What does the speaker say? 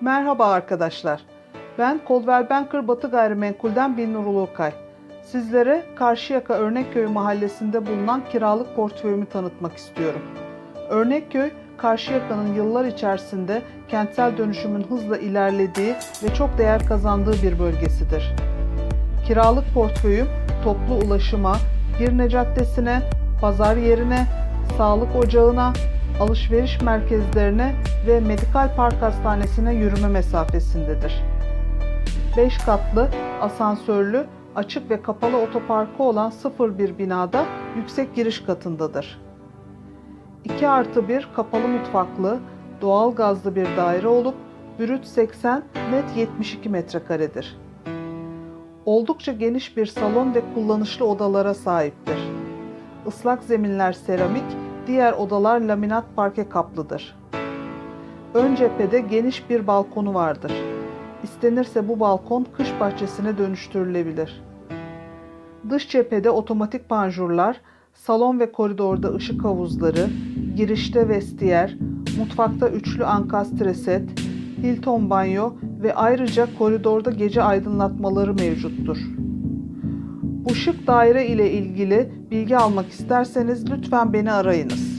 Merhaba arkadaşlar. Ben Coldwell Banker Batı Gayrimenkul'den Binnur Ulukay. Sizlere Karşıyaka Örnekköy mahallesinde bulunan kiralık portföyümü tanıtmak istiyorum. Örnekköy, Karşıyaka'nın yıllar içerisinde kentsel dönüşümün hızla ilerlediği ve çok değer kazandığı bir bölgesidir. Kiralık portföyüm toplu ulaşıma, Girne Caddesi'ne, pazar yerine, sağlık ocağına, alışveriş merkezlerine ve Medikal Park Hastanesi'ne yürüme mesafesindedir. 5 katlı, asansörlü, açık ve kapalı otoparkı olan 01 binada yüksek giriş katındadır. 2 artı 1 kapalı mutfaklı, doğal gazlı bir daire olup brüt 80, net 72 metrekaredir. Oldukça geniş bir salon ve kullanışlı odalara sahiptir. Islak zeminler seramik, diğer odalar laminat parke kaplıdır. Ön cephede geniş bir balkonu vardır. İstenirse bu balkon kış bahçesine dönüştürülebilir. Dış cephede otomatik panjurlar, salon ve koridorda ışık havuzları, girişte vestiyer, mutfakta üçlü ankastre set, Hilton banyo ve ayrıca koridorda gece aydınlatmaları mevcuttur. Bu daire ile ilgili bilgi almak isterseniz lütfen beni arayınız.